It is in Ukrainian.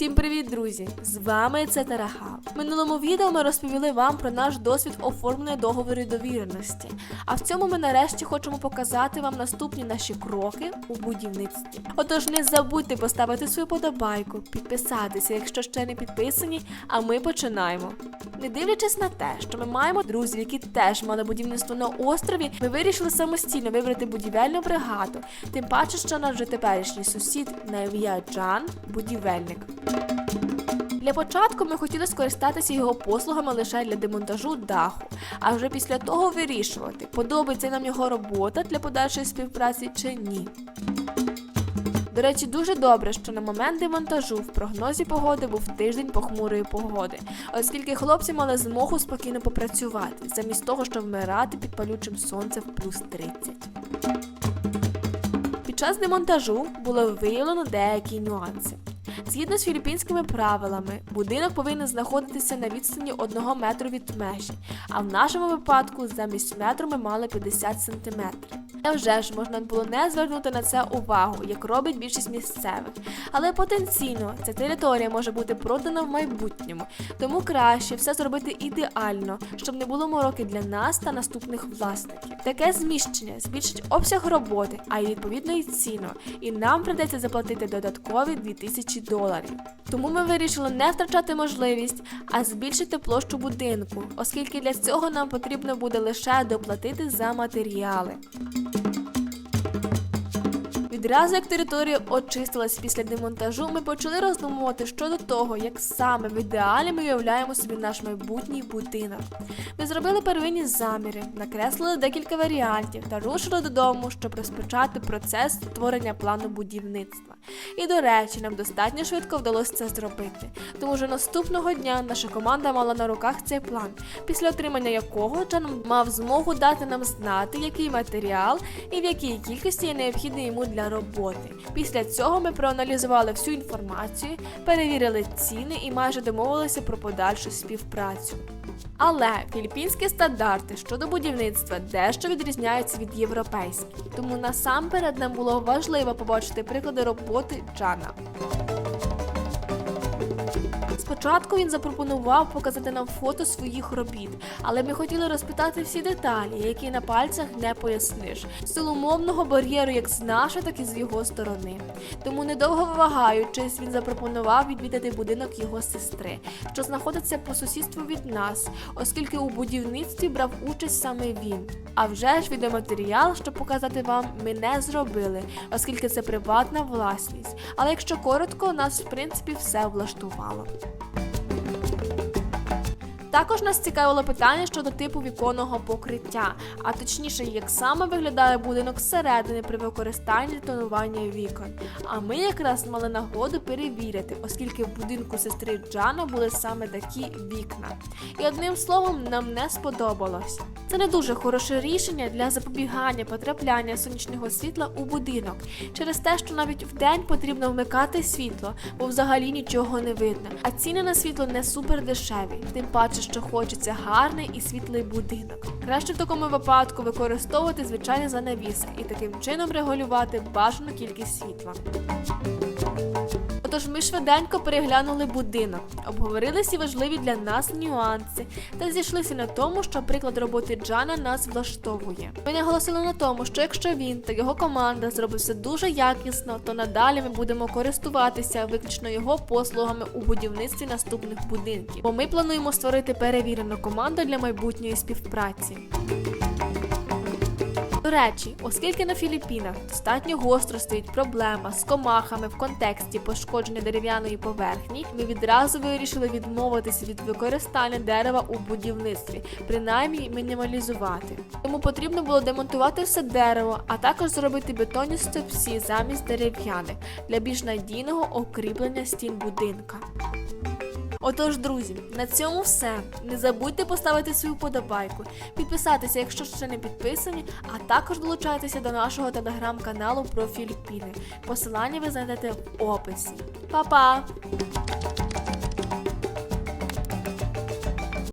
Усім привіт, друзі! З вами це Тараха. В минулому відео ми розповіли вам про наш досвід оформлення договору довіреності. А в цьому ми нарешті хочемо показати вам наступні наші кроки у будівництві. Отож, не забудьте поставити свою подобайку, підписатися, якщо ще не підписані, а ми починаємо. Не дивлячись на те, що ми маємо друзів, які теж мали будівництво на острові, ми вирішили самостійно вибрати будівельну бригаду. Тим паче, що наш вже теперішній сусід на ім'я Джан будівельник. Для початку ми хотіли скористатися його послугами лише для демонтажу даху, а вже після того вирішувати, подобається нам його робота для подальшої співпраці чи ні. До речі, дуже добре, що на момент демонтажу в прогнозі погоди був тиждень похмурої погоди, оскільки хлопці мали змогу спокійно попрацювати, замість того, щоб вмирати під палючим сонцем в плюс 30. Під час демонтажу було виявлено деякі нюанси. Згідно з філіппінськими правилами, будинок повинен знаходитися на відстані 1 метру від межі, а в нашому випадку замість метру ми мали 50 сантиметрів. Та вже ж можна було не звернути на це увагу, як робить більшість місцевих. Але потенційно ця територія може бути продана в майбутньому, тому краще все зробити ідеально, щоб не було мороки для нас та наступних власників. Таке зміщення збільшить обсяг роботи, а й відповідно і ціну, і нам придеться заплатити додаткові 2000 доларів. Тому ми вирішили не втрачати можливість, а збільшити площу будинку, оскільки для цього нам потрібно буде лише доплатити за матеріали. Відразу як територія очистилась після демонтажу, ми почали роздумувати щодо того, як саме в ідеалі ми уявляємо собі наш майбутній будинок. Ми зробили первинні заміри, накреслили декілька варіантів та рушили додому, щоб розпочати процес створення плану будівництва. І до речі, нам достатньо швидко вдалося це зробити, тому що наступного дня наша команда мала на руках цей план, після отримання якого Джан мав змогу дати нам знати, який матеріал і в якій кількості є необхідний йому для роботи. Після цього ми проаналізували всю інформацію, перевірили ціни і майже домовилися про подальшу співпрацю. Але філіппінські стандарти щодо будівництва дещо відрізняються від європейських, тому насамперед нам було важливо побачити приклади роботи Джана. Спочатку він запропонував показати нам фото своїх робіт, але ми хотіли розпитати всі деталі, які на пальцях не поясниш, з силу мовного бар'єру як з нашої, так і з його сторони. Тому недовго вагаючись, він запропонував відвідати будинок його сестри, що знаходиться по сусідству від нас, оскільки у будівництві брав участь саме він. А вже ж відеоматеріал, щоб показати вам, ми не зробили, оскільки це приватна власність. Але якщо коротко, нас в принципі все влаштувало. Також нас цікавило питання щодо типу віконного покриття, а точніше, як саме виглядає будинок зсередини при використанні тонування вікон. А ми якраз мали нагоду перевірити, оскільки в будинку сестри Джана були саме такі вікна. І одним словом, нам не сподобалось. Це не дуже хороше рішення для запобігання потрапляння сонячного світла у будинок, через те, що навіть вдень потрібно вмикати світло, бо взагалі нічого не видно. А ціни на світло не супер дешеві, тим паче, що хочеться гарний і світлий будинок. Краще в такому випадку використовувати звичайні занавіски і таким чином регулювати бажану кількість світла. Отож, ми швиденько переглянули будинок, обговорили всі важливі для нас нюанси та зійшлися на тому, що приклад роботи Джана нас влаштовує. Ми наголосили на тому, що якщо він та його команда зробить все дуже якісно, то надалі ми будемо користуватися виключно його послугами у будівництві наступних будинків. Бо ми плануємо створити перевірену команду для майбутньої співпраці. До речі, оскільки на Філіппінах достатньо гостро стоїть проблема з комахами в контексті пошкодження дерев'яної поверхні, ми відразу вирішили відмовитися від використання дерева у будівництві, принаймні мінімалізувати. Тому потрібно було демонтувати все дерево, а також зробити бетонні стовпці замість дерев'яних для більш надійного укріплення стін будинка. Отож, друзі, на цьому все. Не забудьте поставити свою подобайку, підписатися, якщо ще не підписані, а також долучайтеся до нашого телеграм-каналу про Філіппіни. Посилання ви знайдете в описі. Па-па!